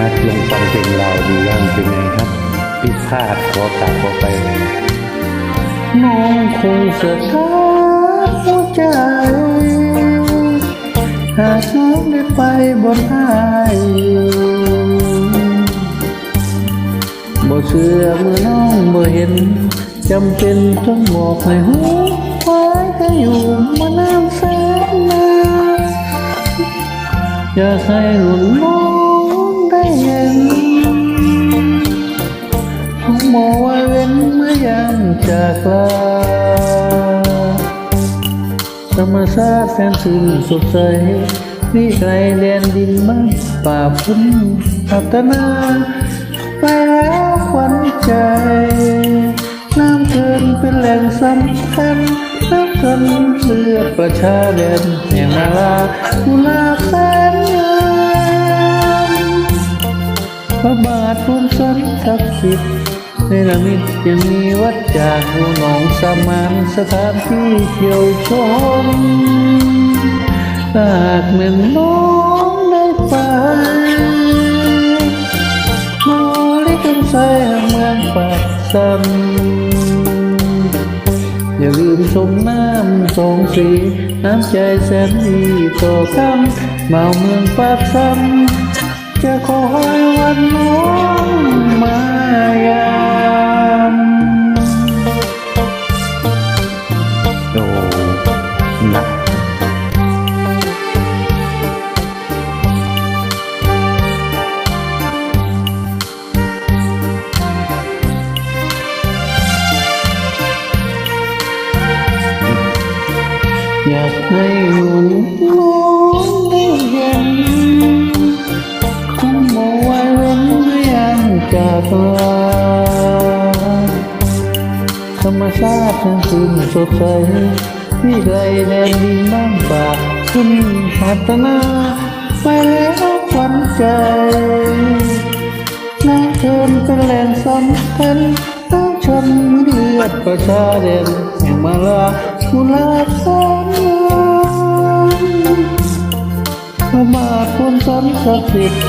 ครับลองฟังเพลงเราดูว่ามันเป็นไงครับพิพาทขอกลับขอไป น้องคงเสะท้าหัวใจ หากน้องได้ไปบนหายบ่เชื่อเมื่อน้องบ่เห็นจำเป็นต้องบอกให้หูไว้ให้อยู่มานานแสนนานอยากให้หุ่นน้อ ธรรมชาติแสนสื่นสดใสนี่ไกลแดนดินบ้านป่าพุ่นพัฒนา ไปแล้วขวัญใจ น้ำเกินเป็นแหล่งสำคัญน้ำกันเลือดประชาแดนแห่งนาลากุลาบแสนงามพระบาทภูมิสนศักดิ์สิทธิ์ ในละมิตยังมีวัดจากหูหนองสมานสถานที่เที่ยวชมหากแม่นน้องได้ไปมอลิกำไสเมืองปากสันอย่าลืมชมน้ำสองสี น้ำใจแสนดีต่อกันเมาเมืองปากสันจะคอยวันน้องมายา ยากให้หุ่นน้องได้เห็นคงบอกไว้เว้นไม่ยังจากลาธรรมชาติทั้งสิ้นสดใสที่ไกลแดนดินบ้านป่าขึ้นพัฒนาไปแล้วขวัญใจน้ำเชิญเป็นแหล่งสำคัญน้ำชนเลือดประชาเด่นแห่งมาลากุณลา พระบาคุณสนศักดิ์สิทธิ์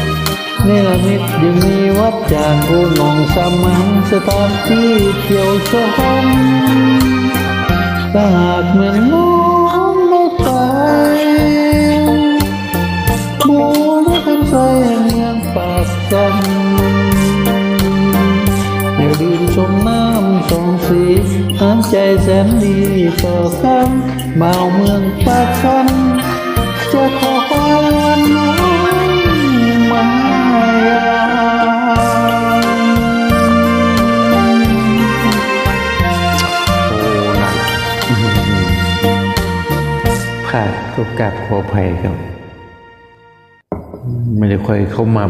เนรมิตยังมีวัดจางกูหนองสมันสถานที่เที่ยวชมถ้าหากเหมือนน้องไม่ไปบูรคำใสเมืองปากสันอย่าลืมชมน้ำสองสีน้ำใจแสนดีต่อกันบ่าวเมืองปากสันจะขอ ขาดก็กราบขอภัยครับ ไม่ได้ค่อยเข้ามา